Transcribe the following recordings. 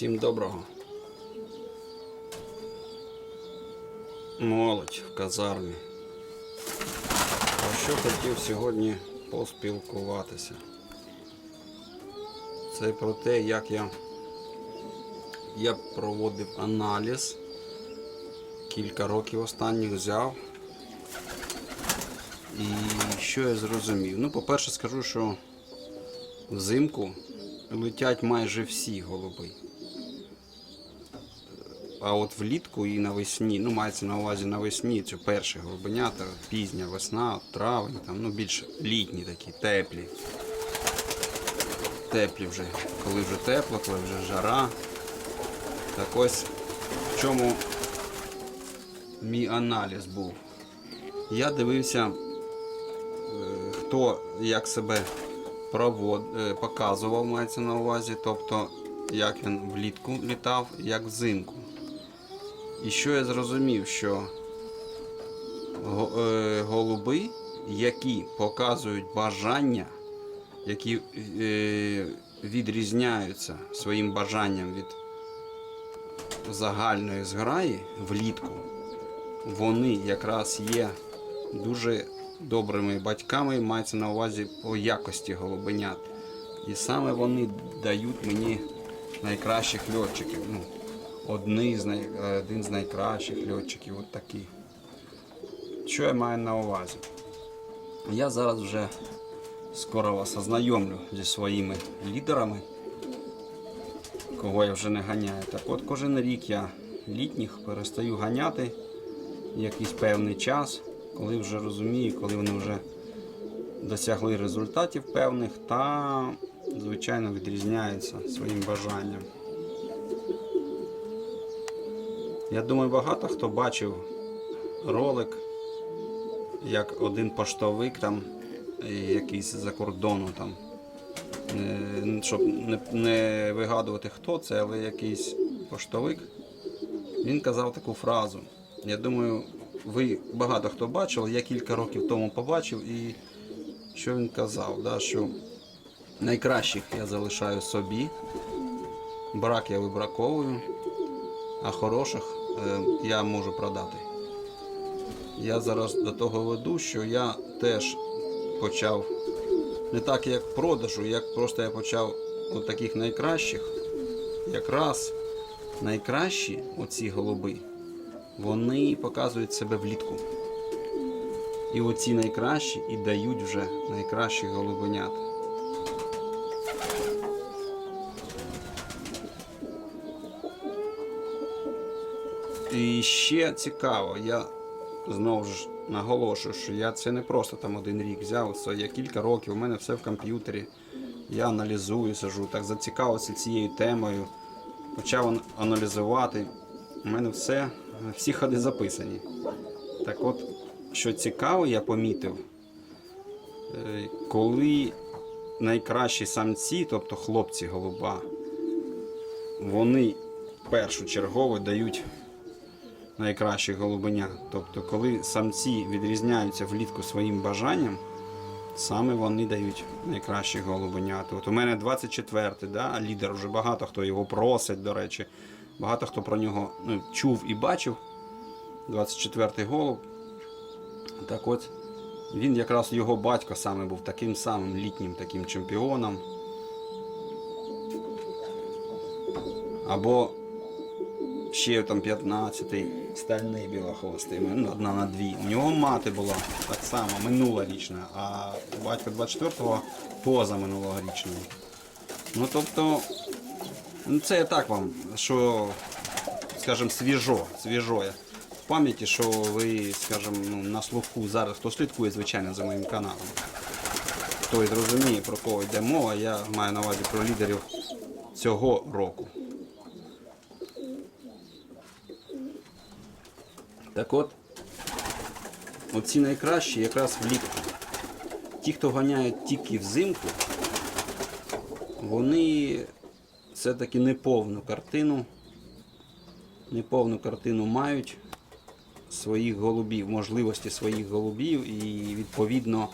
Всім доброго. Молодь в казармі. Про що хотів сьогодні поспілкуватися? Це про те, як я, я проводив аналіз. Кілька років останніх взяв. І що я зрозумів? Ну, по-перше, скажу, що взимку летять майже всі голуби. А от влітку і навесні, ну мається на увазі навесні, це перші голубенята, пізня весна, травень, там, ну більш літні такі, теплі. Теплі вже, коли вже тепло, коли вже жара. Так ось в чому мій аналіз був. Я дивився, е, хто як себе провод, е, показував, мається на увазі, тобто як він влітку літав, як взимку. І що я зрозумів, що е, голуби, які показують бажання, які е, відрізняються своїм бажанням від загальної зграї влітку, вони якраз є дуже добрими батьками, мається на увазі по якості голубенят. І саме вони дають мені найкращих льотчиків. Ну, одні з най... один з найкращих льотчиків, от такий. Що я маю на увазі? Я зараз вже скоро вас ознайомлю зі своїми лідерами, кого я вже не ганяю. Так от кожен рік я літніх перестаю ганяти якийсь певний час, коли вже розумію, коли вони вже досягли результатів певних та, звичайно, відрізняються своїм бажанням. Я думаю, багато хто бачив ролик, як один поштовик там, якийсь за кордону там. е, Щоб не, вигадувати, хто це, але якийсь поштовик. Він казав таку фразу. Я думаю, ви багато хто бачив, я кілька років тому побачив, і що він казав, да, що найкращих я залишаю собі, брак я вибраковую, а хороших я можу продати. Я зараз до того веду, що я теж почав не так як продажу, як просто я почав от таких найкращих, якраз найкращі оці голуби, вони показують себе влітку. І оці найкращі і дають вже найкращих голубенят. І ще цікаво, я знову ж наголошую, що я це не просто там один рік взяв, це я кілька років, у мене все в комп'ютері. Я аналізую, сижу, так зацікавився цією темою, почав аналізувати. У мене все, всі ходи записані. Так от, що цікаво, я помітив, е, коли найкращі самці, тобто хлопці голуба, вони першочергово дають найкращих голубенят. Тобто, коли самці відрізняються влітку своїм бажанням, саме вони дають найкращих голубенят. От у мене 24-й, да, лідер, вже багато хто його просить, до речі. Багато хто про нього ну, чув і бачив. 24-й голуб. Так от, він якраз його батько саме був таким самим літнім таким чемпіоном. Або ще там 15-й стальний білохвостий, ну, одна на дві. У нього мати була так само, минулорічна, а у батька 24-го поза минулорічною. Ну тобто, ну це я так вам, що, скажімо, свіжо, свіжо. В пам'яті, що ви, скажімо, ну, на слуху зараз, хто слідкує, звичайно, за моїм каналом. Той зрозуміє, про кого йде мова, я маю на увазі про лідерів цього року. Так от, оці найкращі якраз влітку. Ті, хто ганяють тільки взимку, вони все-таки неповну картину, неповну картину мають своїх голубів, можливості своїх голубів і відповідно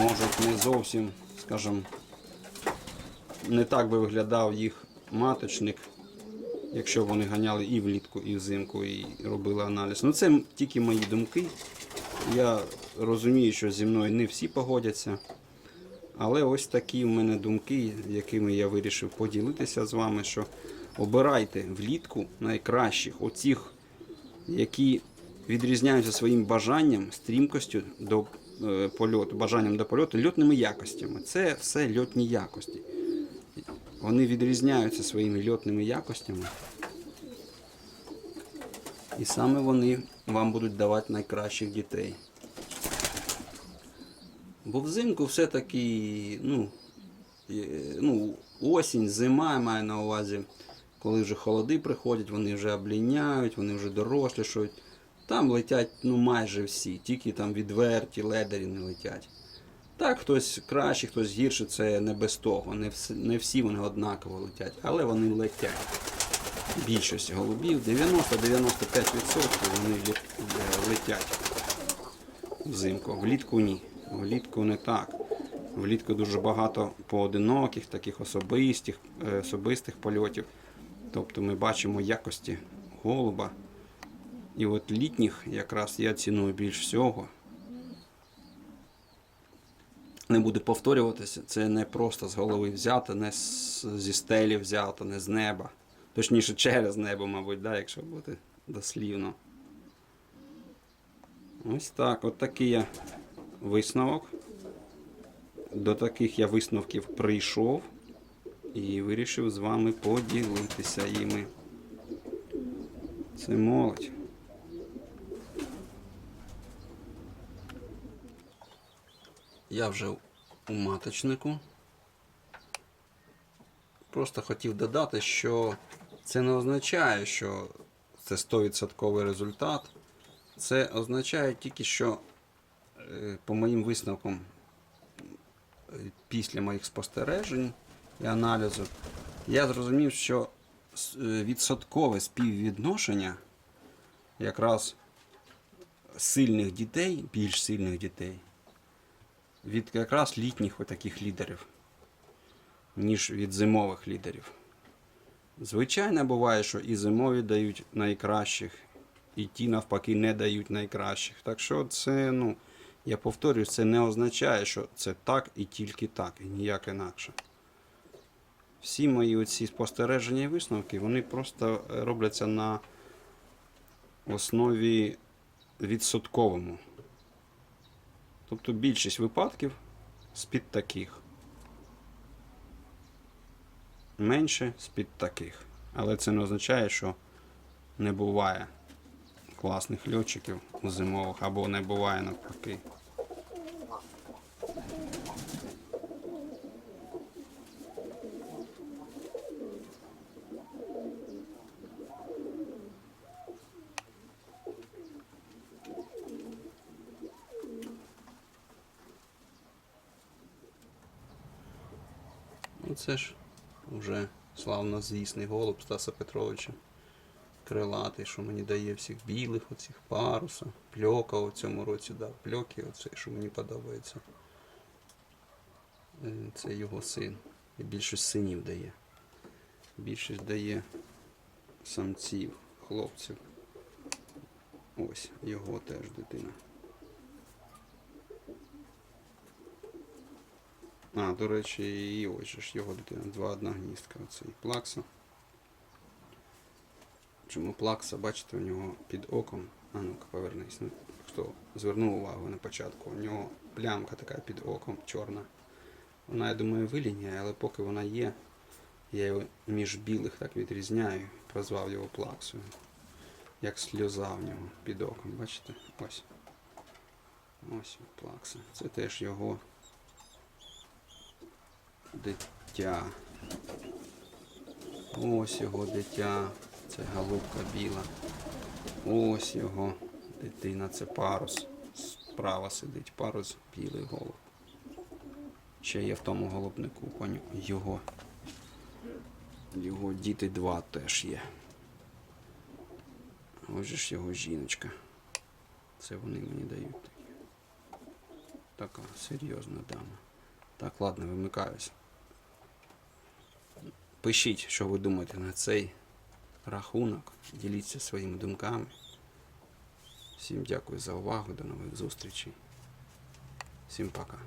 можуть не зовсім, скажімо, не так би виглядав їх маточник, якщо вони ганяли і влітку, і взимку, і робили аналіз. Ну це тільки мої думки. Я розумію, що зі мною не всі погодяться. Але ось такі в мене думки, якими я вирішив поділитися з вами, що обирайте влітку найкращих, оцих, які відрізняються своїм бажанням, стрімкостю до е, польоту, бажанням до польоту, льотними якостями. Це все льотні якості. Вони відрізняються своїми льотними якостями. І саме вони вам будуть давати найкращих дітей. Бо взимку все-таки, ну, е, ну, осінь, зима, я маю на увазі, коли вже холоди приходять, вони вже обліняють, вони вже дорослішають. Там летять ну, майже всі, тільки там відверті, ледарі не летять. Так, хтось краще, хтось гірше, це не без того. Не, вс- не всі вони однаково летять, але вони летять. Більшість голубів, 90-95% вони е, летять взимку. Влітку ні. Влітку не так. Влітку дуже багато поодиноких, таких особистих, е, особистих польотів. Тобто ми бачимо якості голуба. І от літніх якраз я ціную більш всього. Не буду повторюватися, це не просто з голови взято, не з- зі стелі взято, не з неба. Точніше, через небо, мабуть, да, якщо бути дослівно. Ось так, от такий я висновок. До таких я висновків прийшов і вирішив з вами поділитися їми. Це молодь. Я вже у маточнику. Просто хотів додати, що це не означає, що це 100% результат. Це означає тільки, що е, по моїм висновкам після моїх спостережень і аналізу, я зрозумів, що е, відсоткове співвідношення якраз сильних дітей, більш сильних дітей, від якраз літніх отаких лідерів, ніж від зимових лідерів. Звичайно, буває, що і зимові дають найкращих, і ті навпаки не дають найкращих. Так що це, ну, я повторюю, це не означає, що це так і тільки так, і ніяк інакше. Всі мої оці спостереження і висновки, вони просто е, робляться на основі відсотковому. Тобто більшість випадків з-під таких. Менше з-під таких. Але це не означає, що не буває класних льотчиків зимових або не буває навпаки. Це ж вже славнозвісний голуб Стаса Петровича. Крилатий, що мені дає всіх білих, оцих паруса, пльока у цьому році дав. Пльоки, оцей, що мені подобається. Е, Це його син. І більшість синів дає. Більшість дає самців, хлопців. Ось його теж дитина. А, до речі, і ось ж його дитина. Два одна гніздка. Оцей плакса. Чому плакса, бачите, у нього під оком. А ну-ка, повернись. Ну, хто звернув увагу на початку, у нього плямка така під оком чорна. Вона, я думаю, виліняє, але поки вона є, я його між білих так відрізняю, прозвав його плаксою. Як сльоза в нього під оком, бачите? Ось. Ось плакса. Це теж його дитя. Ось його дитя. Це голубка біла. Ось його дитина, це парус. Справа сидить парус, білий голуб. Ще є в тому голубнику коню його. Його діти два теж є. Ось же ж його жіночка. Це вони мені дають. Така серйозна дама. Так, ладно, вимикаюсь. Пишіть, що ви думаєте на цей рахунок. Діліться своїми думками. Всім дякую за увагу. До нових зустрічей. Всім пока.